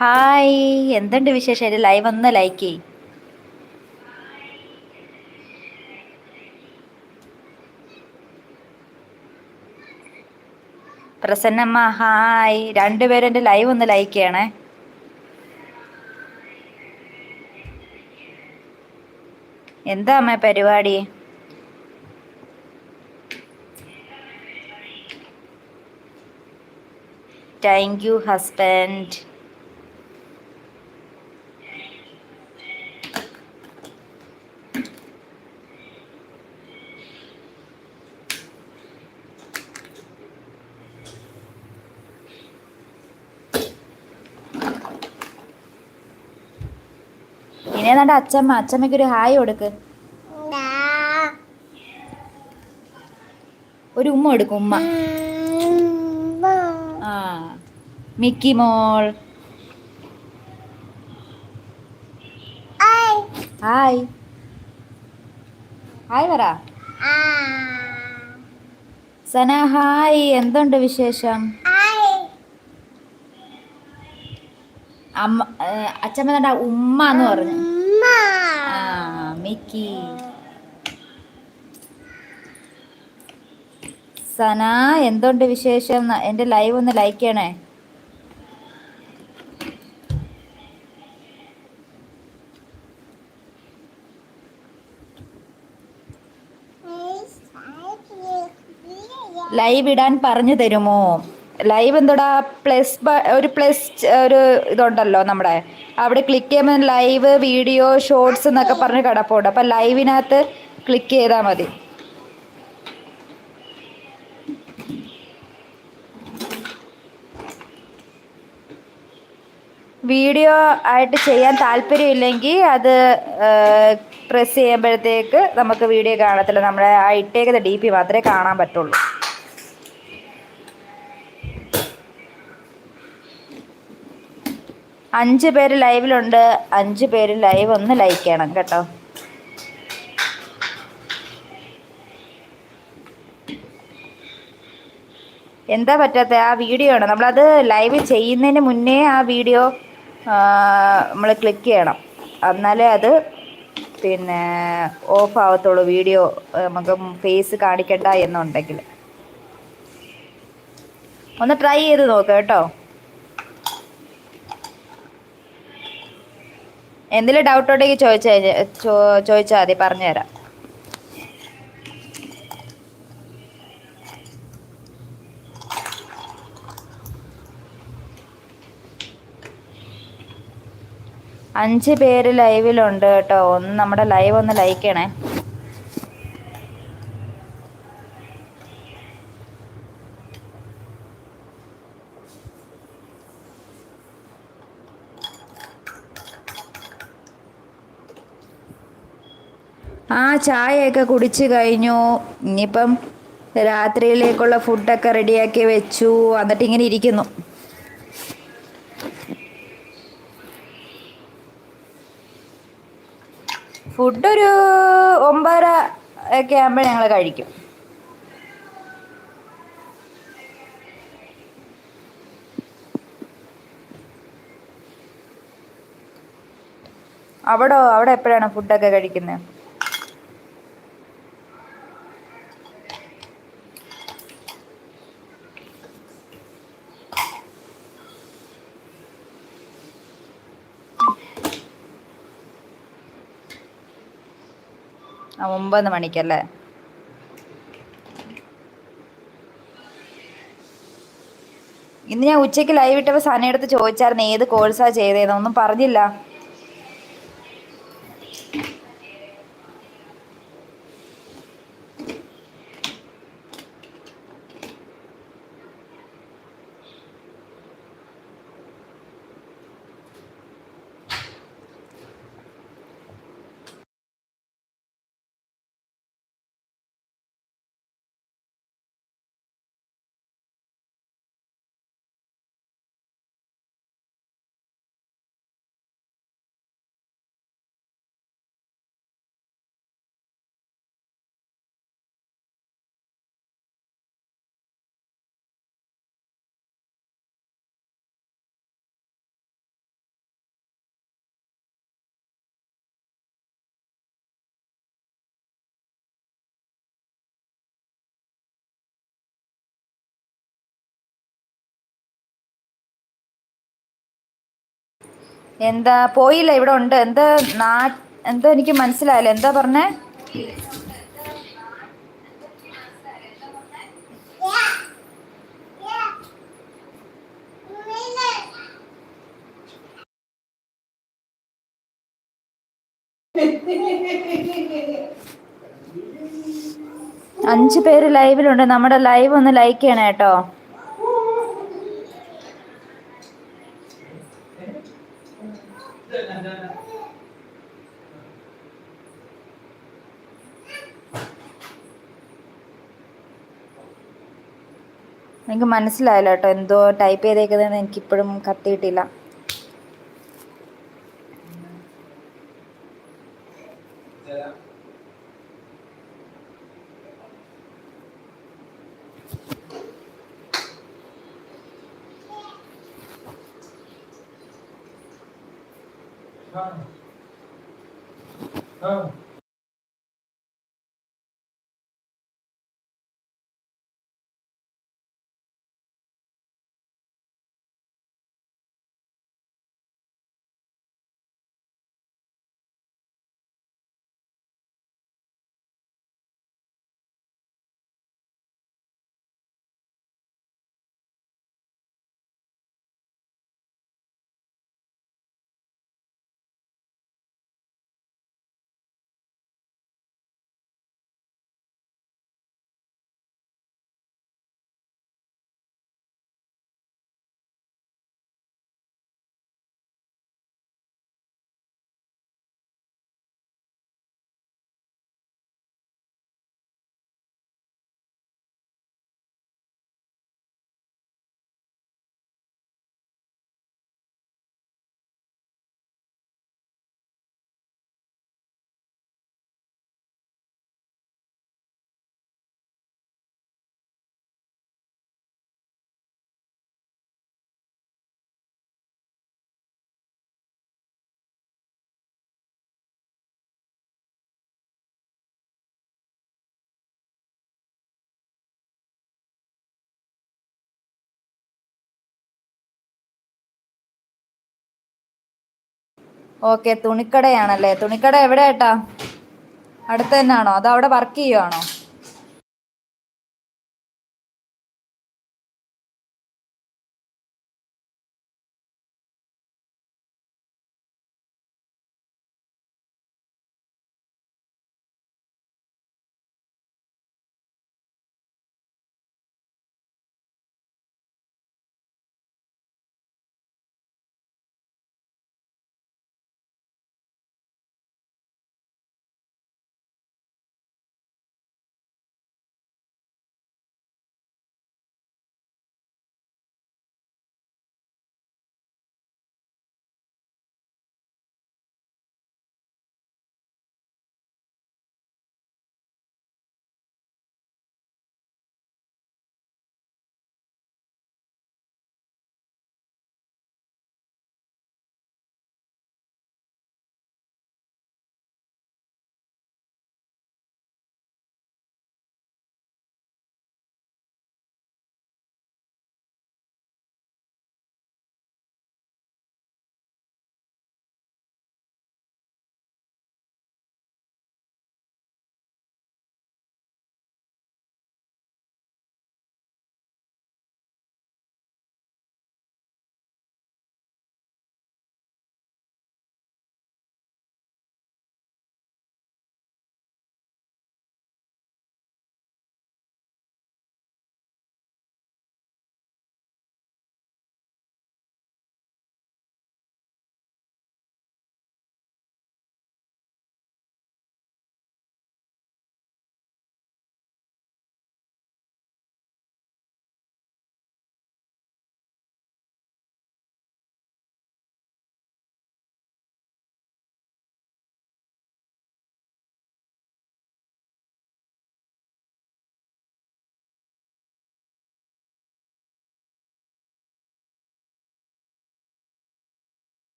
Hi എന്തുണ്ട് വിശേഷം? എന്റെ ലൈവ് ഒന്ന് ലൈക്ക് ചെയ് പ്രസന്നമ്മ ഹായ്. രണ്ടുപേരും എന്റെ ലൈവ് ഒന്ന് ലൈക്ക് ചെയ്യണേ. എന്താ അമ്മ പരിപാടി? താങ്ക് യു ഹസ്ബൻഡ് ഏതാണ്ട് അച്ചമ്മ അച്ചമ്മയ്ക്ക് ഒരു ഹായ് കൊടുക്ക്. ഒരു ഉമ്മ എടുക്കും ഉമ്മ. ആ മിക്കി മോൾ. ഹായ്. ഹായ്. പറ. സന ഹായ്. എന്തുണ്ട് വിശേഷം? അമ്മ അച്ഛമ്മ ഉമ്മ എന്ന് പറഞ്ഞു. മിക്കി. സന എന്തുണ്ട് വിശേഷം? എന്റെ ലൈവ് ഒന്ന് ലൈക്ക് ചെയ്യണേ. ലൈവ് ഇടാൻ പറഞ്ഞു തരുമോ? ലൈവ് എന്തോടാ? പ്ലസ് ഒരു പ്ലസ് ഒരു ഇതുണ്ടല്ലോ നമ്മുടെ. അവിടെ ക്ലിക്ക് ചെയ്യുമ്പോൾ ലൈവ് വീഡിയോ ഷോർട്സ് എന്നൊക്കെ പറഞ്ഞ് കിടപ്പുണ്ട്. അപ്പം ലൈവിനകത്ത് ക്ലിക്ക് ചെയ്താൽ മതി. വീഡിയോ ആയിട്ട് ചെയ്യാൻ താല്പര്യമില്ലെങ്കിൽ അത് പ്രസ് ചെയ്യുമ്പോഴത്തേക്ക് നമുക്ക് വീഡിയോ കാണത്തില്ല. നമ്മുടെ ആ ഇട്ടേക്കുന്ന ഡി പി മാത്രമേ കാണാൻ പറ്റുള്ളൂ. അഞ്ച് പേര് ലൈവിലുണ്ട്. അഞ്ച് പേര് ലൈവ് ഒന്ന് ലൈക്ക് ചെയ്യണം കേട്ടോ. എന്താ പറ്റാത്ത? ആ വീഡിയോ ആണ്. നമ്മളത് ലൈവ് ചെയ്യുന്നതിന് മുന്നേ ആ വീഡിയോ നമ്മൾ ക്ലിക്ക് ചെയ്യണം. എന്നാലേ അത് പിന്നെ ഓഫ് ആവത്തുള്ളൂ വീഡിയോ നമുക്ക് ഫേസ് കാണിക്കണ്ട എന്നുണ്ടെങ്കിൽ ഒന്ന് ട്രൈ ചെയ്ത് നോക്കാം കേട്ടോ. എന്തെങ്കിലും ഡൗട്ട് ഉണ്ടെങ്കിൽ ചോദിച്ചാൽ ചോദിച്ചാൽ മതി പറഞ്ഞുതരാം. അഞ്ച് പേര് ലൈവിലുണ്ട് കേട്ടോ. ഒന്ന് നമ്മുടെ ലൈവ് ഒന്ന് ലൈക്ക് ചെയ്യണേ. ആ ചായയൊക്കെ കുടിച്ചു കഴിഞ്ഞു. ഇനിയിപ്പം രാത്രിയിലേക്കുള്ള ഫുഡൊക്കെ റെഡിയാക്കി വെച്ചു. എന്നിട്ട് ഇങ്ങനെ ഇരിക്കുന്നു. ഫുഡൊരു ഒമ്പതര ഒക്കെ ആകുമ്പോൾ ഞങ്ങൾ കഴിക്കും. അവിടോ? അവിടെ എപ്പോഴാണ് ഫുഡൊക്കെ കഴിക്കുന്നത് ഒമ്പത് മണിക്കല്ലേ? ഇന്ന് ഞാൻ ഉച്ചയ്ക്ക് ലൈവ് ഇട്ടപ്പോൾ സനയെടുത്ത് ചോദിച്ചായിരുന്നു ഏത് കോഴ്സാണ് ചെയ്തതെന്ന് ഒന്നും പറഞ്ഞില്ല. എന്താ പോയില്ല ഇവിടെ ഉണ്ട്. എന്താ നാ എന്താ എനിക്ക് മനസ്സിലായില്ല. എന്താ പറഞ്ഞേ? അഞ്ച് പേര് ലൈവിലുണ്ട്. നമ്മുടെ ലൈവ് ഒന്ന് ലൈക്ക് ചെയ്യണേ കേട്ടോ. എനിക്ക് മനസ്സിലായില്ല കേട്ടോ. എന്തോ ടൈപ്പ് ചെയ്തേക്കുന്നതെന്ന് എനിക്കിപ്പോഴും കത്തിയിട്ടില്ല ഓക്കെ തുണിക്കടയാണല്ലേ? തുണിക്കട എവിടെ ഏട്ടാ അടുത്ത് തന്നെയാണോ? അതോ അവിടെ വർക്ക് ചെയ്യുവാണോ?